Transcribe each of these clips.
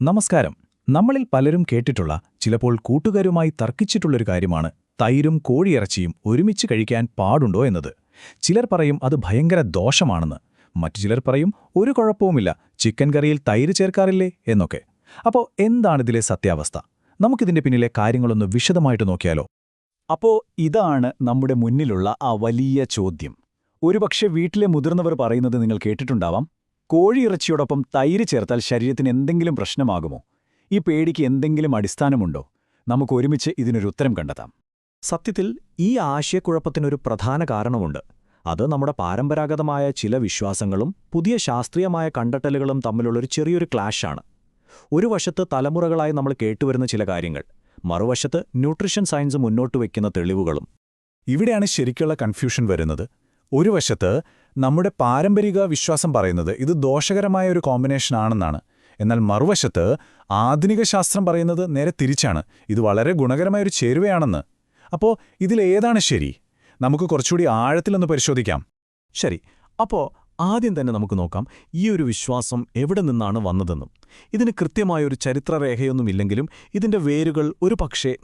നമസ്കാരം. നമ്മളിൽ പലരും കേട്ടിട്ടുള്ള ചിലപ്പോൾ കൂട്ടുകാരുമായി തർക്കിച്ചിട്ടുള്ളൊരു കാര്യമാണ് തൈരും കോഴിയിറച്ചിയും ഒരുമിച്ച് കഴിക്കാൻ പാടുണ്ടോ എന്നത്. ചിലർ പറയും അത് ഭയങ്കര ദോഷമാണെന്ന്. മറ്റു ചിലർ പറയും ഒരു കുഴപ്പവുമില്ല ചിക്കൻ കറിയിൽ തൈര് ചേർക്കാറില്ലേ എന്നൊക്കെ. അപ്പോൾ എന്താണിതിലെ സത്യാവസ്ഥ? നമുക്കിതിന്റെ പിന്നിലെ കാര്യങ്ങളൊന്ന് വിശദമായിട്ട് നോക്കിയാലോ? അപ്പോ ഇതാണ് നമ്മുടെ മുന്നിലുള്ള ആ വലിയ ചോദ്യം. ഒരുപക്ഷെ വീട്ടിലെ മുതിർന്നവർ പറയുന്നത് നിങ്ങൾ കേട്ടിട്ടുണ്ടാവാം കോഴിയിറച്ചിയോടൊപ്പം തൈര് ചേർത്താൽ ശരീരത്തിന് എന്തെങ്കിലും പ്രശ്നമാകുമോ? ഈ പേടിക്ക് എന്തെങ്കിലും അടിസ്ഥാനമുണ്ടോ? നമുക്ക് ഒരുമിച്ച് ഇതിനൊരു ഉത്തരം കണ്ടെത്താം. സത്യത്തിൽ ഈ ആശയക്കുഴപ്പത്തിനൊരു പ്രധാന കാരണമുണ്ട്. അത് നമ്മുടെ പാരമ്പരാഗതമായ ചില വിശ്വാസങ്ങളും പുതിയ ശാസ്ത്രീയമായ കണ്ടെത്തലുകളും തമ്മിലുള്ളൊരു ചെറിയൊരു ക്ലാഷാണ്. ഒരു വശത്ത് തലമുറകളായി നമ്മൾ കേട്ടുവരുന്ന ചില കാര്യങ്ങൾ മറുവശത്ത് ന്യൂട്രീഷൻ സയൻസ് മുന്നോട്ട് വയ്ക്കുന്ന തെളിവുകളും. ഇവിടെയാണ് ശരിക്കുള്ള കൺഫ്യൂഷൻ വരുന്നത്. ഒരു വശത്ത് നമ്മുടെ പാരമ്പരിക വിശ്വാസം പറയുന്നത് ഇത് ദോഷകരമായ ഒരു കോമ്പിനേഷൻ ആണെന്നാണ്. എന്നാൽ മറുവശത്ത് ആധുനിക ശാസ്ത്രം പറയുന്നത് നേരെ തിരിച്ചാണ്. ഇത് വളരെ ഗുണകരമായ ഒരു ചേരുവയാണെന്ന്. അപ്പോൾ ഇതിലേതാണ് ശരി? നമുക്ക് കുറച്ചുകൂടി ആഴത്തിലൊന്ന് പരിശോധിക്കാം. ശരി അപ്പോൾ ആദ്യം തന്നെ നമുക്ക് നോക്കാം ഈ ഒരു വിശ്വാസം എവിടെ നിന്നാണ് വന്നതെന്നും. ഇതിന് കൃത്യമായൊരു ചരിത്രരേഖയൊന്നുമില്ലെങ്കിലും ഇതിന്റെ വേരുകൾ ഒരു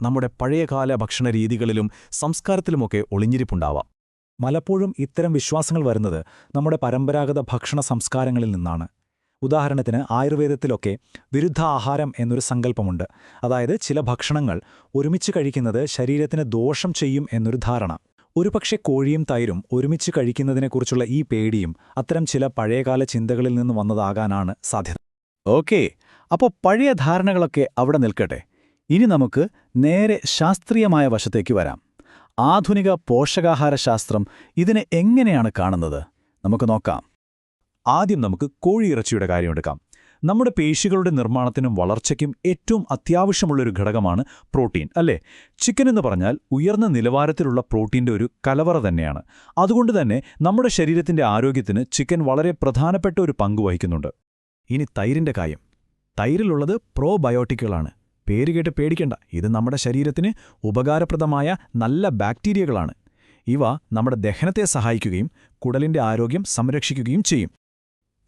നമ്മുടെ പഴയകാല ഭക്ഷണരീതികളിലും സംസ്കാരത്തിലുമൊക്കെ ഒളിഞ്ഞിരിപ്പുണ്ടാവാം. പലപ്പോഴും ഇത്തരം വിശ്വാസങ്ങൾ വരുന്നത് നമ്മുടെ പരമ്പരാഗത ഭക്ഷണ സംസ്കാരങ്ങളിൽ നിന്നാണ്. ഉദാഹരണത്തിന് ആയുർവേദത്തിലൊക്കെ വിരുദ്ധ ആഹാരം എന്നൊരു സങ്കല്പമുണ്ട്. അതായത് ചില ഭക്ഷണങ്ങൾ ഒരുമിച്ച് കഴിക്കുന്നത് ശരീരത്തിന് ദോഷം ചെയ്യും എന്നൊരു ധാരണ. ഒരുപക്ഷെ കോഴിയും തൈരും ഒരുമിച്ച് കഴിക്കുന്നതിനെക്കുറിച്ചുള്ള ഈ പേടിയും അത്തരം ചില പഴയകാല ചിന്തകളിൽ നിന്ന് വന്നതാകാനാണ് സാധ്യത. ഓക്കേ അപ്പോൾ പഴയ ധാരണകളൊക്കെ അവിടെ നിൽക്കട്ടെ. ഇനി നമുക്ക് നേരെ ശാസ്ത്രീയമായ വശത്തേക്ക് വരാം. ആധുനിക പോഷകാഹാരശാസ്ത്രം ഇതിനെ എങ്ങനെയാണ് കാണുന്നത്? നമുക്ക് നോക്കാം. ആദ്യം നമുക്ക് കോഴിയിറച്ചിയുടെ കാര്യമെടുക്കാം നമ്മുടെ പേശികളുടെ നിർമ്മാണത്തിനും വളർച്ചയ്ക്കും ഏറ്റവും അത്യാവശ്യമുള്ളൊരു ഘടകമാണ് പ്രോട്ടീൻ അല്ലേ? ചിക്കൻ എന്ന് പറഞ്ഞാൽ ഉയർന്ന നിലവാരത്തിലുള്ള പ്രോട്ടീന്റെ ഒരു കലവറ തന്നെയാണ്. അതുകൊണ്ട് തന്നെ നമ്മുടെ ശരീരത്തിന്റെ ആരോഗ്യത്തിന് ചിക്കൻ വളരെ പ്രധാനപ്പെട്ട ഒരു പങ്ക് വഹിക്കുന്നുണ്ട്. ഇനി തൈരിന്റെ കാര്യം. തൈരിലുള്ളത് പ്രോബയോട്ടിക്കുകളാണ്. പേര് കേട്ട് പേടിക്കണ്ട. ഇത് നമ്മുടെ ശരീരത്തിന് ഉപകാരപ്രദമായ നല്ല ബാക്ടീരിയകളാണ്. ഇവ നമ്മുടെ ദഹനത്തെ സഹായിക്കുകയും കുടലിന്റെ ആരോഗ്യം സംരക്ഷിക്കുകയും ചെയ്യും.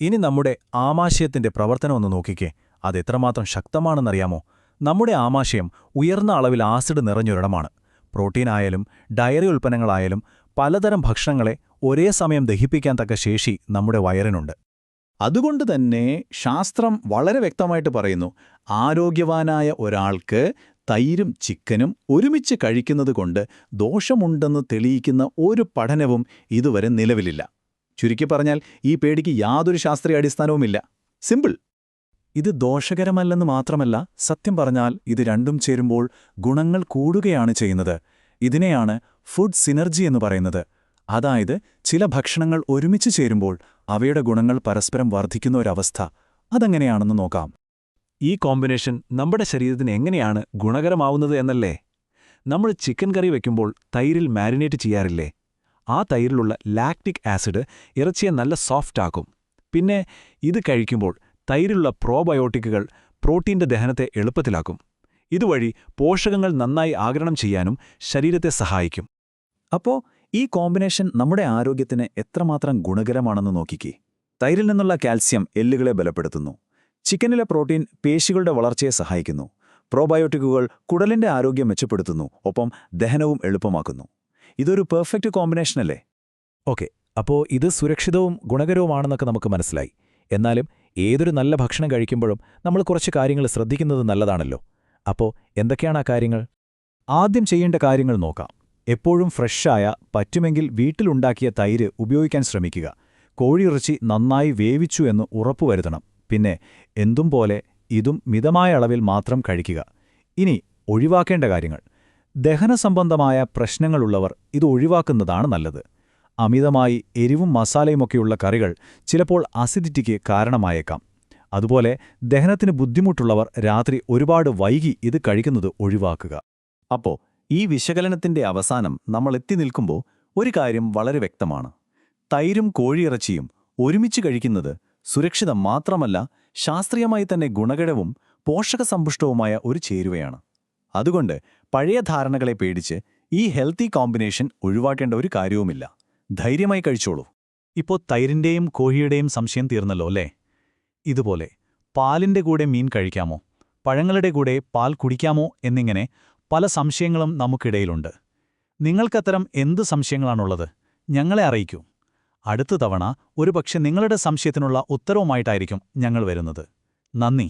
ഇനി നമ്മുടെ ആമാശയത്തിന്റെ പ്രവർത്തനമൊന്ന് നോക്കിക്കേ. അതെത്രമാത്രം ശക്തമാണെന്നറിയാമോ? നമ്മുടെ ആമാശയം ഉയർന്ന അളവിൽ ആസിഡ് നിറഞ്ഞൊരിടമാണ്. പ്രോട്ടീനായാലും ഡയറി ഉൽപ്പന്നങ്ങളായാലും പലതരം ഭക്ഷണങ്ങളെ ഒരേ സമയം ദഹിപ്പിക്കാൻ തക്ക ശേഷി നമ്മുടെ വയറിനുണ്ട്. അതുകൊണ്ട് തന്നെ ശാസ്ത്രം വളരെ വ്യക്തമായിട്ട് പറയുന്നു ആരോഗ്യവാനായ ഒരാൾക്ക് തൈരും ചിക്കനും ഒരുമിച്ച് കഴിക്കുന്നത് കൊണ്ട് ദോഷമുണ്ടെന്ന് തെളിയിക്കുന്ന ഒരു പഠനവും ഇതുവരെ നിലവിലില്ല. ചുരുക്കി പറഞ്ഞാൽ ഈ പേടിക്ക് യാതൊരു ശാസ്ത്രീയ അടിസ്ഥാനവുമില്ല. സിമ്പിൾ. ഇത് ദോഷകരമല്ലെന്ന് മാത്രമല്ല സത്യം പറഞ്ഞാൽ ഇത് രണ്ടും ചേരുമ്പോൾ ഗുണങ്ങൾ കൂടുകയാണ് ചെയ്യുന്നത്. ഇതിനെയാണ് ഫുഡ് സിനർജി എന്ന് പറയുന്നത്. അതായത് ചില ഭക്ഷണങ്ങൾ ഒരുമിച്ച് ചേരുമ്പോൾ അവയുടെ ഗുണങ്ങൾ പരസ്പരം വർദ്ധിക്കുന്ന ഒരവസ്ഥ. അതെങ്ങനെയാണെന്ന് നോക്കാം. ഈ കോമ്പിനേഷൻ നമ്മുടെ ശരീരത്തിന് എങ്ങനെയാണ് ഗുണകരമാവുന്നത് എന്നല്ലേ? നമ്മൾ ചിക്കൻ കറി വയ്ക്കുമ്പോൾ തൈരിൽ മാരിനേറ്റ് ചെയ്യാറില്ലേ? ആ തൈരിലുള്ള ലാക്റ്റിക് ആസിഡ് ഇറച്ചിയെ നല്ല സോഫ്റ്റ് ആക്കും. പിന്നെ ഇത് കഴിക്കുമ്പോൾ തൈരിലുള്ള പ്രോബയോട്ടിക്കുകൾ പ്രോട്ടീന്റെ ദഹനത്തെ എളുപ്പത്തിലാക്കും. ഇതുവഴി പോഷകങ്ങൾ നന്നായി ആഗിരണം ചെയ്യാനും ശരീരത്തെ സഹായിക്കും. അപ്പോ ഈ കോമ്പിനേഷൻ നമ്മുടെ ആരോഗ്യത്തിന് എത്രമാത്രം ഗുണകരമാണെന്ന് നോക്കിക്കേ. തൈരിൽ നിന്നുള്ള കാൽസ്യം എല്ലുകളെ ബലപ്പെടുത്തുന്നു. ചിക്കനിലെ പ്രോട്ടീൻ പേശികളുടെ വളർച്ചയെ സഹായിക്കുന്നു. പ്രോബയോട്ടിക്കുകൾ കുടലിന്റെ ആരോഗ്യം മെച്ചപ്പെടുത്തുന്നു. ഒപ്പം ദഹനവും എളുപ്പമാക്കുന്നു. ഇതൊരു പെർഫെക്റ്റ് കോമ്പിനേഷനല്ലേ ഓക്കെ അപ്പോൾ ഇത് സുരക്ഷിതവും ഗുണകരവുമാണെന്നൊക്കെ നമുക്ക് മനസ്സിലായി. എന്നാലും ഏതൊരു നല്ല ഭക്ഷണം കഴിക്കുമ്പോഴും നമ്മൾ കുറച്ച് കാര്യങ്ങൾ ശ്രദ്ധിക്കുന്നത് നല്ലതാണല്ലോ. അപ്പോൾ എന്തൊക്കെയാണ് ആ കാര്യങ്ങൾ? ആദ്യം ചെയ്യേണ്ട കാര്യങ്ങൾ നോക്കാം. എപ്പോഴും ഫ്രഷായ പറ്റുമെങ്കിൽ വീട്ടിലുണ്ടാക്കിയ തൈര് ഉപയോഗിക്കാൻ ശ്രമിക്കുക. കോഴിയിറച്ചി നന്നായി വേവിച്ചു എന്ന് ഉറപ്പുവരുത്തണം പിന്നെ എന്തും പോലെ ഇതും മിതമായ അളവിൽ മാത്രം കഴിക്കുക. ഇനി ഒഴിവാക്കേണ്ട കാര്യങ്ങൾ. ദഹനസംബന്ധമായ പ്രശ്നങ്ങളുള്ളവർ ഇത് ഒഴിവാക്കുന്നതാണ് നല്ലത്. അമിതമായി എരിവും മസാലയുമൊക്കെയുള്ള കറികൾ ചിലപ്പോൾ അസിഡിറ്റിക്ക് കാരണമായേക്കാം. അതുപോലെ ദഹനത്തിന് ബുദ്ധിമുട്ടുള്ളവർ രാത്രി ഒരുപാട് വൈകി ഇത് കഴിക്കുന്നത് ഒഴിവാക്കുക. അപ്പോ ഈ വിശകലനത്തിന്റെ അവസാനം നമ്മൾ എത്തി നിൽക്കുമ്പോൾ ഒരു കാര്യം വളരെ വ്യക്തമാണ്. തൈരും കോഴിയിറച്ചിയും ഒരുമിച്ച് കഴിക്കുന്നത് സുരക്ഷിതം മാത്രമല്ല ശാസ്ത്രീയമായി തന്നെ ഗുണകരവും പോഷകസമ്പുഷ്ടവുമായ ഒരു ചേരുവയാണ്. അതുകൊണ്ട് പഴയ ധാരണകളെ പേടിച്ച് ഈ ഹെൽത്തി കോമ്പിനേഷൻ ഒഴിവാക്കേണ്ട ഒരു കാര്യവുമില്ല. ധൈര്യമായി കഴിച്ചോളൂ. ഇപ്പോൾ തൈരിന്റെയും കോഴിയുടെയും സംശയം തീർന്നല്ലോ അല്ലേ? ഇതുപോലെ പാലിന്റെ കൂടെ മീൻ കഴിക്കാമോ? പഴങ്ങളുടെ കൂടെ പാൽ കുടിക്കാമോ എന്നിങ്ങനെ പല സംശയങ്ങളും നമുക്കിടയിലുണ്ട്. നിങ്ങൾക്കത്തരം എന്ത് സംശയങ്ങളാണുള്ളത്? ഞങ്ങളെ അറിയിക്കൂ. അടുത്ത തവണ ഒരുപക്ഷെ നിങ്ങളുടെ സംശയത്തിനുള്ള ഉത്തരവുമായിട്ടായിരിക്കും ഞങ്ങൾ വരുന്നത്. നന്ദി.